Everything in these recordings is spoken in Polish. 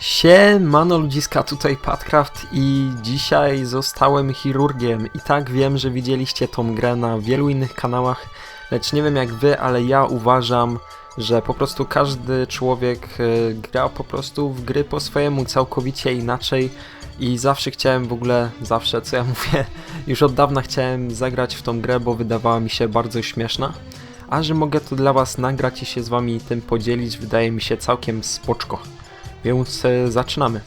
Siemano ludziska, tutaj Patcraft i dzisiaj zostałem chirurgiem i tak wiem, że widzieliście tą grę na wielu innych kanałach, lecz nie wiem jak wy, ale ja uważam, że po prostu każdy człowiek e, gra po prostu w gry po swojemu całkowicie inaczej i zawsze chciałem w ogóle, zawsze co ja mówię, już od dawna chciałem zagrać w tą grę, bo wydawała mi się bardzo śmieszna. A że mogę to dla was nagrać i się z wami tym podzielić, wydaje mi się całkiem spoczko. Więc e, zaczynamy.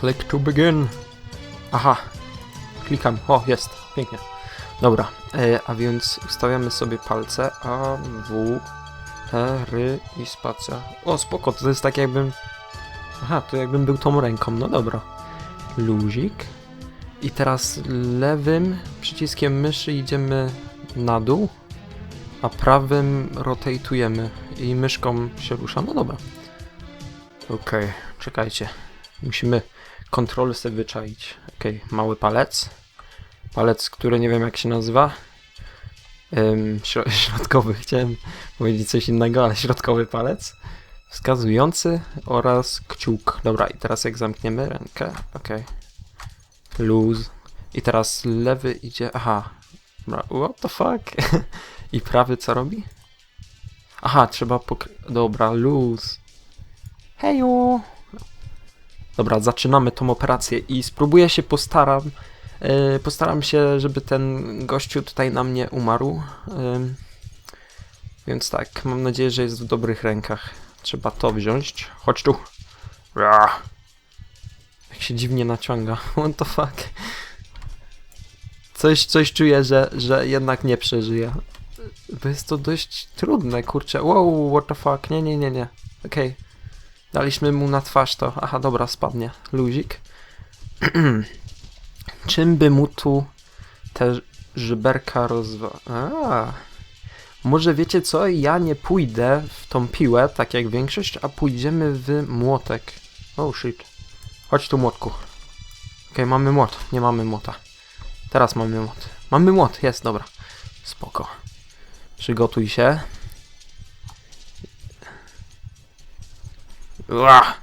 Click to begin. Aha. Klikam. O, jest. Pięknie. Dobra. E, a więc ustawiamy sobie palce A, W, R i spacja. O, spoko. To jest tak jakbym... Aha, to jakbym był tą ręką. No dobra. Luzik. I teraz lewym przyciskiem myszy idziemy na dół, a prawym rotatujemy i myszką się rusza. No dobra. Okej, czekajcie. Musimy kontrolę sobie wyczaić. Okej, mały palec. Palec, który nie wiem jak się nazywa. Ym, śro- środkowy, chciałem powiedzieć coś innego, ale środkowy palec. Wskazujący oraz kciuk. Dobra, i teraz jak zamkniemy rękę. Okej. Luz. I teraz lewy idzie. Aha. What the fuck? I prawy co robi? Aha, trzeba pokry... Dobra, luz. Hejo! Dobra, zaczynamy tą operację i spróbuję się postaram. Yy, postaram się, żeby ten gościu tutaj na mnie umarł. Ym, więc tak, mam nadzieję, że jest w dobrych rękach. Trzeba to wziąć. Chodź tu. Jak się dziwnie naciąga. What the fuck? Coś, coś czuję, że, że jednak nie przeżyję. Bo jest to dość trudne, kurczę. Wow, what the fuck? Nie, nie, nie, nie. Okej. Daliśmy mu na twarz to. Aha, dobra, spadnie. Luzik. Czym by mu tu te żeberka rozwa... A. Może wiecie co? Ja nie pójdę w tą piłę, tak jak większość, a pójdziemy w młotek. Oh shit. Chodź tu młotku. Okej, mamy młot. Nie mamy młota. Teraz mamy młot. Mamy młot, jest, dobra. Spoko. Przygotuj się. Ua!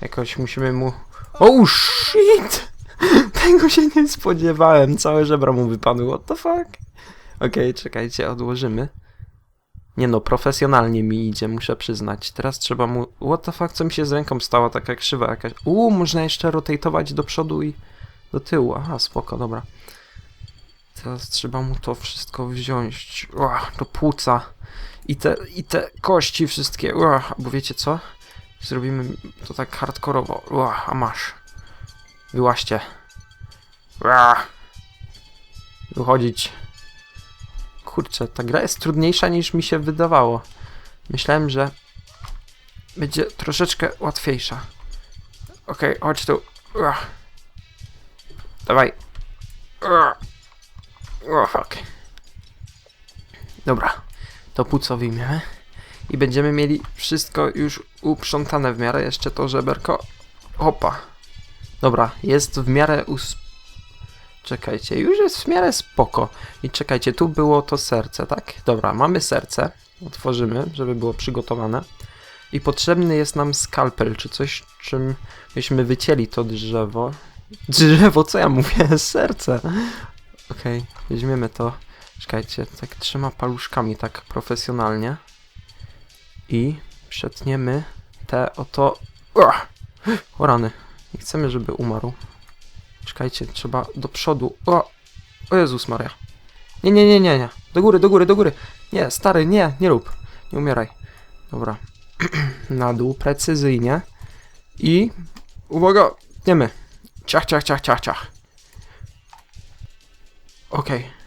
Jakoś musimy mu... Oh shit! Tego się nie spodziewałem. Całe żebra mu wypadły. What the fuck? Okej, czekajcie, odłożymy. Nie no, profesjonalnie mi idzie, muszę przyznać. Teraz trzeba mu... What the fuck, co mi się z ręką stało? Taka krzywa jakaś. Uuu, można jeszcze rotatować do przodu i do tyłu. Aha, spoko, dobra. Teraz trzeba mu to wszystko wziąć. Ua, do płuca. I te, I te kości wszystkie. Ua, bo wiecie co? Zrobimy to tak hardkorowo. Ua, a masz. Wyłaście. Wychodzić. Kurczę, ta gra jest trudniejsza niż mi się wydawało. Myślałem, że będzie troszeczkę łatwiejsza. Okej, chodź tu. Dawaj. O, fuck. Dobra, to płuco wyjmiemy. I będziemy mieli wszystko już uprzątane w miarę. Jeszcze to żeberko. Opa. Dobra, jest w miarę us... Czekajcie, już jest w miarę spoko. I czekajcie, tu było to serce, tak? Dobra, mamy serce. Otworzymy, żeby było przygotowane. I potrzebny jest nam skalpel, czy coś, czym byśmy wycięli to drzewo. Drzewo, co ja mówię? Serce. Okej, weźmiemy to. Czekajcie, tak trzema paluszkami, tak profesjonalnie. I przetniemy te oto... O rany. Nie chcemy, żeby umarł. Czekajcie, trzeba do przodu. O! O Jezus Maria. Nie, nie, nie, nie, nie. Do góry, do góry, do góry. Nie, stary, nie, nie rób. Nie umieraj. Dobra. Na dół, precyzyjnie. I... Uwaga, tniemy. Ciach, ciach, ciach, ciach, ciach. Okej.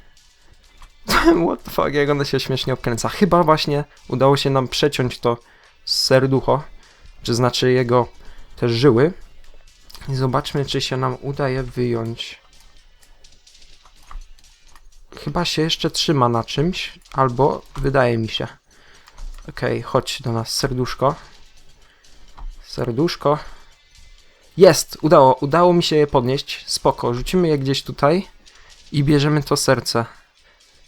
What the fuck, jak ona się śmiesznie obkręca. Chyba właśnie udało się nam przeciąć to serducho, czy znaczy jego te żyły. I zobaczmy, czy się nam udaje wyjąć. Chyba się jeszcze trzyma na czymś, albo wydaje mi się. Okej, chodź do nas, serduszko. Serduszko. Jest! Udało, udało mi się je podnieść. Spoko, rzucimy je gdzieś tutaj i bierzemy to serce.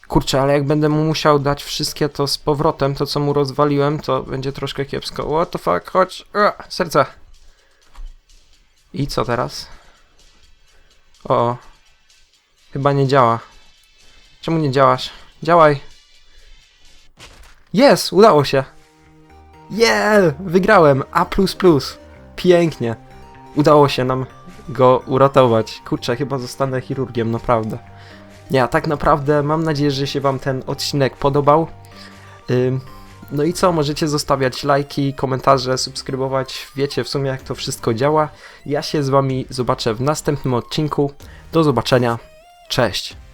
Kurczę, ale jak będę mu musiał dać wszystkie to z powrotem, to co mu rozwaliłem, to będzie troszkę kiepsko. What the fuck, chodź, Ua, serce. I co teraz? O, chyba nie działa. Czemu nie działasz? Działaj! Jest! Udało się! Yeah! Wygrałem! A++! Pięknie! Udało się nam go uratować. Kurczę, chyba zostanę chirurgiem, naprawdę. Nie, a tak naprawdę mam nadzieję, że się wam ten odcinek podobał. No i co, możecie zostawiać lajki, komentarze, subskrybować. Wiecie w sumie jak to wszystko działa. Ja się z wami zobaczę w następnym odcinku. Do zobaczenia. Cześć!